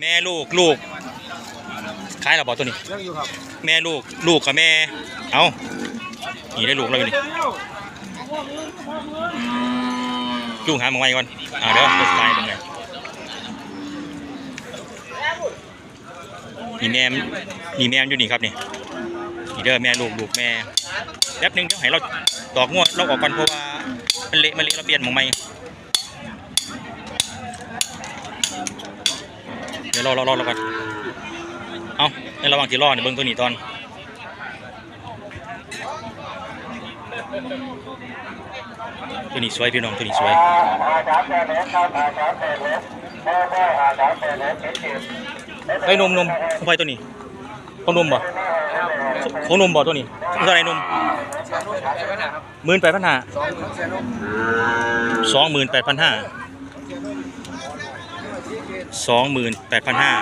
แม่ลูกลูกขายแล้วบอกตัวนี้ ยังอยู่ครับแม่ลูกลูกกับแม่ เอานี่ได้ลูกแล้วอยู่นี่จุ้งหามาไว้ก่อน อ่าเดี๋ยวไปสไตล์ตรงไหนนี่แม่มนี่แม่มอยู่นี่ครับนี่นี่เด้อแม่ลูกลูกแม่แป๊บหนึงเดี๋ยวให้เราตอกงวดเราออกก่อนเพราะว่ามันเละมันเละเราเปลี่ยนหมองใหม่ ดี๋ยวรอรอรอรอก่อนเอาในระหว่างที่รอเนี่ยเบิ่งตัวนี้ตอนตัวนี้สวยพี่น้องตัวนี้สวยไอ้นมนมของใครตัวนี้ของนมบ่ของนมบ่ตัวนี้เท่าไหรนมหมื่นแปดพันห้าสองหมื่นแปดพันห้า สองหมื่นแปดพันห้า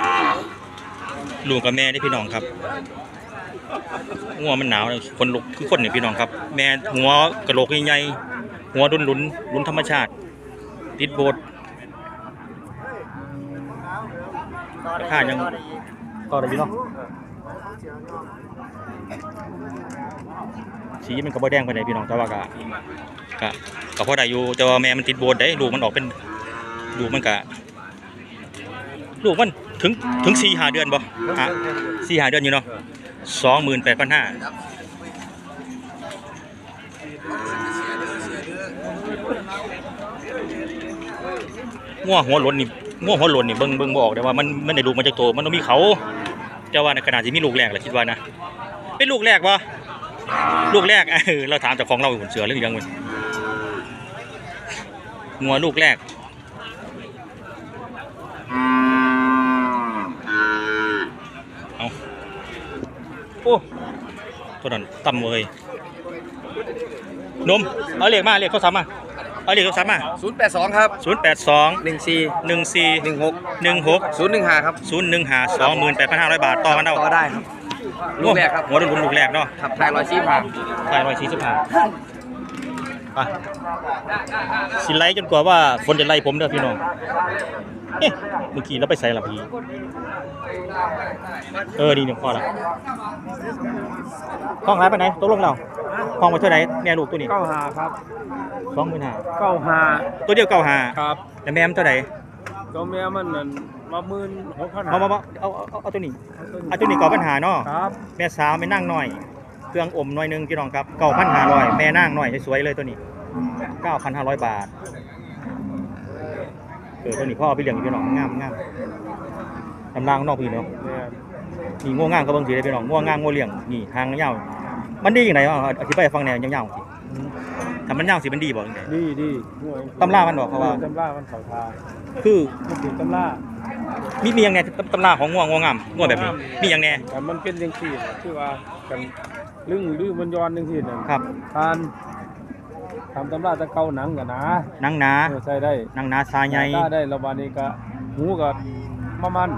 ลูกกับแม่ได้พี่น้องครับงัวมันหนาวคนลุกคือคนเนี่ยพี่น้องครับ แม่หัวกระโหลกใหญ่ๆหัวดุนลุนๆลุนธรรมชาติ ติดโบสถ์ราคายังก็ได้อยู่เนาะสีมันก็บ่แดงไปไหนพี่น้องแต่ว่าก็ก็ก็พอได้อยู่แต่ว่าแม่มันติดโบสถ์ได้ลูกมันออกเป็นลูกมันก็ ลูกมันถึงถึงสี่หาเดือนบ่ะสี่หาเดือนอยู่เนาะสองหมื่นแปดพันห้าง่วหัวหล่นนี่ง่วหัวหล่นนี่เบิ่งเบิ่งบอกแต่ว่ามันมันได้ลูกมาจากโตมันต้องมีเขาแต่ว่าในขณะที่มีลูกแรกแหละคิดว่านะเป็นลูกแรกปะลูกแรกเออเราถามจากของเราหุ่นเสือเรื่องยังมันงัวลูกแรก เอา โอ้ตัวนั้นต่ำเลยนมเอาเลขมาเลขเขาซ้ำมาเอาเลขเขาซ้ำมาศูนย์แปดสองครับศูนย์แปดสองหนึ่งสี่หนึ่งสี่หนึ่งหกหนึ่งหกศูนย์หนึ่งห้าครับศูนย์หนึ่งหาสองหมื่นแปดพันห้าร้อยบาทต่อกันเอาต่อได้ครับลูกแรกครับหัวรุ่นลูกแรกเนาะขับไทยร้อยชี้ผ่านไทยร้อยสี่สิบห้า ไปสิไล่จนกว่าว่าฝนจะไล่ผมเด้อพี่น้องเอ๊ะเมื่อกี้เราไปใส่ละพี่เออดีหนึ่งพอละห้องร้ายไปไหนตกลงเราห้องมาเท่าไหร่แม่ลูกตัวนี้เก้าหาครับสองหมื่นห้าเก้าหาตัวเดียวเก้าห้าครับแต่แม่มันเท่าไหร่ตัวแม่มันนั่นมาหมื่นหกพันเอามาเอาเอาเอาเอาตัวนี้เอาตัวนี้ก่อปัญหาเนาะครับแม่สาวแม่นั่งหน่อยเค รื่องอมหน่อยหนึงพี่น้องครับเก้าพันห้าร้อยแม่นั่งหน่อยสวยๆเลยตัวนี้เก้าพันห้าร้อยบาทเออตัวนี้พ่อเอาไปเลี้ยงอยู่พี่น้องงามงามตำรางนอกพี่เนาะแม่นี่ง่วงงามก็เบิ่งสีเลยพี่น้องง่วงงามง่วงเลี้ยงนี่ทางยาวมันดีอย่างไรอะอธิบายให้ฟังแหน่ยาวๆสิถ้ามันยาวสิมันดีบ่จังไดดีดีห่วยตำรามันบอกเขาว่าตำรามันเขาทาคือมันเป็นตำรา มีมีอย่างแน่ตำราของง่วงง่วงงามง่วงแบบนี้มีอย่างแน่แต่มันเป็นยังสี่คือว่ากันลึงหรือมันย้อนยังสี่นั่นครับทานทำตำราตะเกาหนังกันนะหนังหนาเออใส่ได้หนังหนาทรายใหญ่ตาได้ระบาดนี้ก็หูกับมะมัน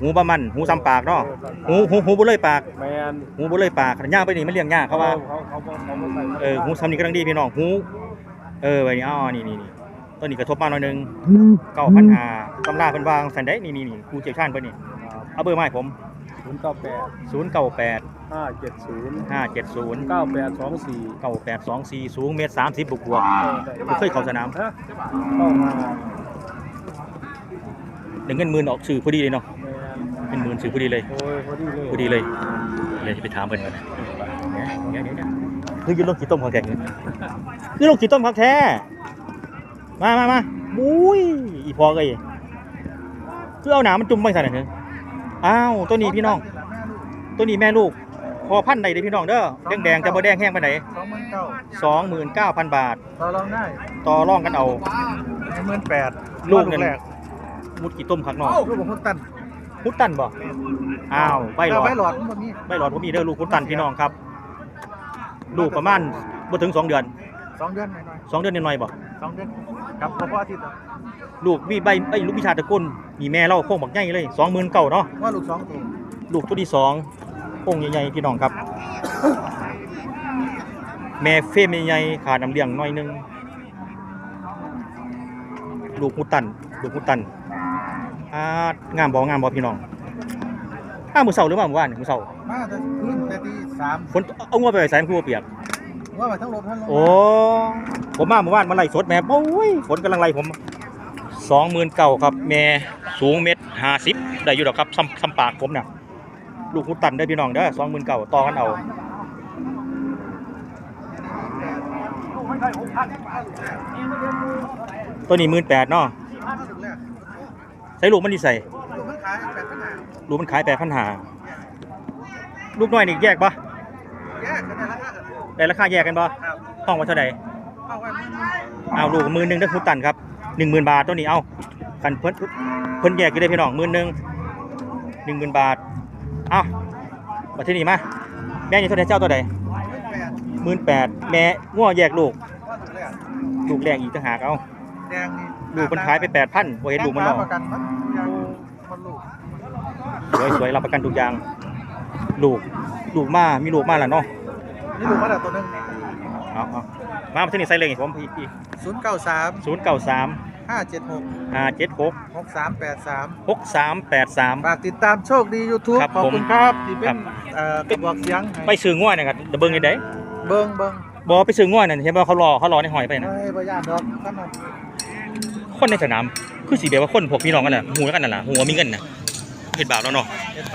หูประมันหูซ้ำปากเนาะหูหูหูบ่เลยปากแมนหูบ่เลยปากขนาดย่างไปนี่มันเลี้ยงยากเขาว่าเขาเขาเขาเขาบ่ใส่เออหูซ้ำนี่กำลังดีพี่น้องหูเออไว้นี่อ๋อนี่นี่นี่ ตัวนี้กระทบมาหน่อยหนึงเก้าพันหาตำราเพิ่นวางสันได้นี่นี่นี่ครูเชี่ยวชาญเพิ่นนี่เอาเบอร์มาให้ผม ศูนย์เก้าแปดศูนย์เก้าแปดห้าเจ็ดศูนย์ห้าเจ็ดศูนย์เก้าแปดสองสี่เก้าแปดสองสี่สูงเมตรสามสิบบวกบวกบ่เคยเข้าสนามฮะเข้ามาเดี๋ยวเงินหมื่นออกสื่อพอดีเลยเนาะแมนเงินหมื่นสื่อพอดีเลย โอ้ยพอดีเลยพอดีเลยเลยไปถามเพิ่นก่อนนะเดี๋ยวเดี๋ยวเดี๋ยวคือยืนลงขีต้มของแท้เงินคือลงขีต้มของแท้ มามามาบุ้ยอีพอเลยคือเอาหนามันจุ่มไปใส่หน่อยเถอะอ้าวตัวนี้พี่น้อง ตัวนี้แม่ลูก พอพันใดเด้อพี่น้องเด้อแดงแดงๆจะบ่แดงแห้งไปไหนสองหมื่นเก้าสองหมื่นเก้าพันบาท ต่อรองได้ ต่อร่องกันเอาหมื่นแปดลูกนั่นมุดกี่ต้มขักนอกเอ้าลูกของคุณตันพุดตันบ่อ้าวใบหลอดใบหลอดมันมีใบหลอดผมมีเด้อลูกพุดตันพี่น้องครับ ลูกประมาณบ่ถึงสองเดือน สองเดือนหน่อยสองเดือนนิดหน่อยๆบ่ๆสองเดือนกับพ่ออาทิตย์ลูกมีใบไอ้ยลูกพิชาตะกุนมีแม่เล่าโค้งบักใหญ่เลยสองหมื่นเก่าเนาะว่าลูกสองตัวลูกตัวที่สองโค้งใหญ่ๆพี่น้องครับ แม่เฟรมใหญ่ๆขาดน้ำเลี้ยงหน่อยหนึงลูกมุดตันลูกมุดตันอ่างามบ่งามบ่พี่น้องอ้ามื้อเช้าหรือว่ามื้อวานนี่มื้อเช้ามาแต่พื้นแต่ตีสามฝนเอางัวไปไว้ใส่มันคือบ่เปียก ว่าไปทั้งลมทั้งลมโอ้ ผมมาเมื่อวานมาไล่สดแม่โอ้ยฝนกำลังไล่ผมสองหมื่นเก่าครับ แม่สูงเม็ดห้าสิบได้อยู่ดอกครับซ้ำซ้ำปากผมเนี่ยลูกหุตันได้อพี่น้องเด้อสองหมื่นเก่าต่อกันเอาตัวนี้หมื่นแปดเนาะลูกแรกใส่ลูกมันดีใส่ลูกมันขายแปดพันห้าลูกมันขายแปดพันหาลูกน้อยนี่แยกปะแยกกัน ได้ราคากันได้ราคาแยกกันปะครับห้องว่าเท่าไหร่เข้าไว้มือเอาลูกหมื่นหนึ่งได้หุตันครับหนึ่งหมื่นบาทตัวนี้เอากันเพิ่นเพิ่นแยกอยู่ได้พี่น้องหมื่นหนึ่งหนึ่งหมื่นบาทเอามาที่นี่มาแม่นี่เท่าไหร่เจ้าตัวใดแปดหมื่นแปดแม่ง้อแยกลูกว่าลูกแรกลูกแรกอีกต่างหากเอาแดงนี่ลูกมันขายไปแปดพันบ่เห็นลูกมันหรอกประกันมันยังมันลูกสวยสวยรับประกันทุกอย่าง ลูกลูกมามีลูกมาแล้วเนาะ นี่ลูกมาแล้วตัวหนึงเอาเอามาที่นี่ใส่เลยผมอีกอีกศูนย์เก้าสามศูนย์เก้าสามห้าเจ็ดหกห้าเจ็ดหกหกสามแปดสามหกสามแปดสาม ฝากติดตามโชคดี YouTube ครับขอบผมคุณครับที่เป็ครันบ เอ่อกระบอกเสียงไปซื้อง้อนะครับเดี๋ยวเบิ่งยังไงเบิ้งเบิ้งบอไปซื้อง้อนั่นเห็นว่าเขารอเขารอในหอยไปนะเฮ้ยบ่ย่านดอกขนมคนในสนามคือสีแบบว่าคนพวกพี่น้องกันแหละหูแล้วกันนั่นแหละหูว่ามีเงินนะเห็นบาปแล้วเนาะ